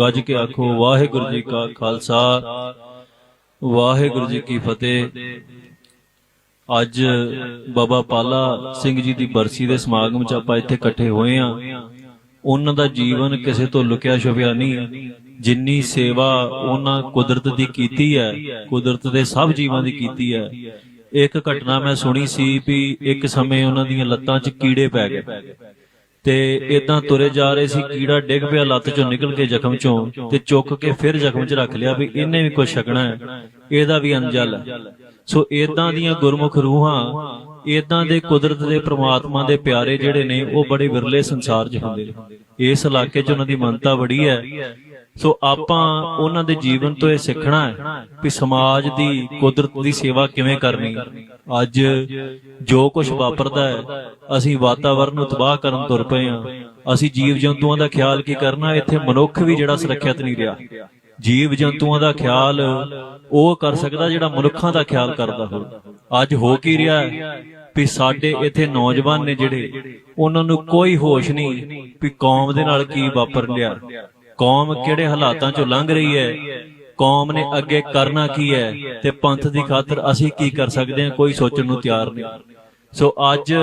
ਗੱਜ ਕੇ ਆਖੋ, ਵਾਹਿਗੁਰੂ ਜੀ ਕਾ ਖਾਲਸਾ। ਵਾਹਿਗੁਰੂ ਜੀ ਕੀ ਫਤਿਹ। ਅੱਜ ਬਾਬਾ ਪਾਲਾ ਸਿੰਘ ਜੀ ਦੀ ਬਰਸੀ ਦੇ ਸਮਾਗਮ 'ਚ ਆਪਾਂ ਇੱਥੇ ਇਕੱਠੇ ਹੋਏ ਆ। ਉਹਨਾਂ ਦਾ ਜੀਵਨ ਕਿਸੇ ਤੋਂ ਲੁਕਿਆ ਛੁਪਿਆ ਨਹੀਂ। ਜਿੰਨੀ ਸੇਵਾ ਉਹਨਾਂ ਕੁਦਰਤ ਦੀ ਕੀਤੀ ਹੈ, ਕੁਦਰਤ ਦੇ ਸਭ ਜੀਵਾਂ ਦੀ ਕੀਤੀ ਹੈ। ਇੱਕ ਘਟਨਾ ਮੈਂ ਸੁਣੀ ਸੀ ਵੀ ਇੱਕ ਸਮੇਂ ਉਹਨਾਂ ਦੀਆਂ ਲੱਤਾਂ 'ਚ ਕੀੜੇ ਪੈ ਗਏ। ਤੇ ਇਦਾਂ ਤੁਰੇ ਜਾ ਰਹੇ ਸੀ, ਕੀੜਾ ਡਿੱਗ ਪਿਆ ਲੱਤ ਚੋਂ ਨਿਕਲ ਕੇ ਜ਼ਖਮ ਚੋਂ ਤੇ ਚੁੱਕ ਕੇ ਫਿਰ ਜ਼ਖਮ 'ਚ ਰੱਖ ਲਿਆ ਵੀ ਇਹਨੇ ਵੀ ਕੁਝ ਛਕਣਾ ਹੈ, ਇਹਦਾ ਵੀ ਅੰਜਲ ਹੈ। ਸੋ ਇਦਾਂ ਦੀਆਂ ਗੁਰਮੁਖ ਰੂਹਾਂ ਇਦਾਂ ਦੇ ਕੁਦਰਤ ਦੇ ਪ੍ਰਮਾਤਮਾ ਦੇ ਪਿਆਰੇ ਜਿਹੜੇ ਨੇ, ਉਹ ਬੜੇ ਵਿਰਲੇ ਸੰਸਾਰ 'ਚ ਹੁੰਦੇ ਨੇ। ਇਸ ਇਲਾਕੇ 'ਚ ਉਹਨਾਂ ਦੀ ਮੰਨਤਾ ਬੜੀ ਹੈ ਸੋ ਆਪਾਂ ਉਹਨਾਂ ਦੇ ਜੀਵਨ ਤੋਂ ਇਹ ਸਿੱਖਣਾ ਹੈ ਕਿ ਸਮਾਜ ਦੀ ਕੁਦਰਤ ਦੀ ਸੇਵਾ ਕਿਵੇਂ ਕਰਨੀ ਅੱਜ ਜੋ ਕੁਝ ਵਾਪਰਦਾ ਹੈ, ਅਸੀਂ ਵਾਤਾਵਰਨ ਨੂੰ ਤਬਾਹ ਕਰਨ ਤੁਰ ਪਏ ਹਾਂ। ਅਸੀਂ ਜੀਵ ਜੰਤੂਆਂ ਦਾ ਖਿਆਲ ਕੀ ਕਰਨਾ ਇੱਥੇ ਮਨੁੱਖ ਵੀ ਜਿਹੜਾ ਸੁਰੱਖਿਅਤ ਨਹੀਂ ਰਿਹਾ। ਜੀਵ ਜੰਤੂਆਂ ਦਾ ਖਿਆਲ ਉਹ ਕਰ ਸਕਦਾ ਜਿਹੜਾ ਮਨੁੱਖਾਂ ਦਾ ਖਿਆਲ ਕਰਦਾ ਹੋਵੇ। ਅੱਜ ਹੋ ਕੀ ਰਿਹਾ ਹੈ ਵੀ ਸਾਡੇ ਇੱਥੇ ਨੌਜਵਾਨ ਨੇ ਜਿਹੜੇ, ਉਹਨਾਂ ਨੂੰ ਕੋਈ ਹੋਸ਼ ਨਹੀਂ ਵੀ ਕੌਮ ਦੇ ਨਾਲ ਕੀ ਵਾਪਰ ਲਿਆ। ਕੌਮ ਕਿਹੜੇ ਹਾਲਾਤਾਂ ਚੋਂ ਲੰਘ ਰਹੀ ਹੈ? ਕੌਮ ਨੇ ਅੱਗੇ ਕਰਨਾ ਕੀ ਹੈ? ਤੇ ਪੰਥ ਦੀ ਖਾਤਰ ਅਸੀਂ ਕੀ ਕਰ ਸਕਦੇ ਹਾਂ? ਕੋਈ ਸੋਚਣ ਨੂੰ ਤਿਆਰ ਨਹੀਂ। ਸੋ ਅੱਜ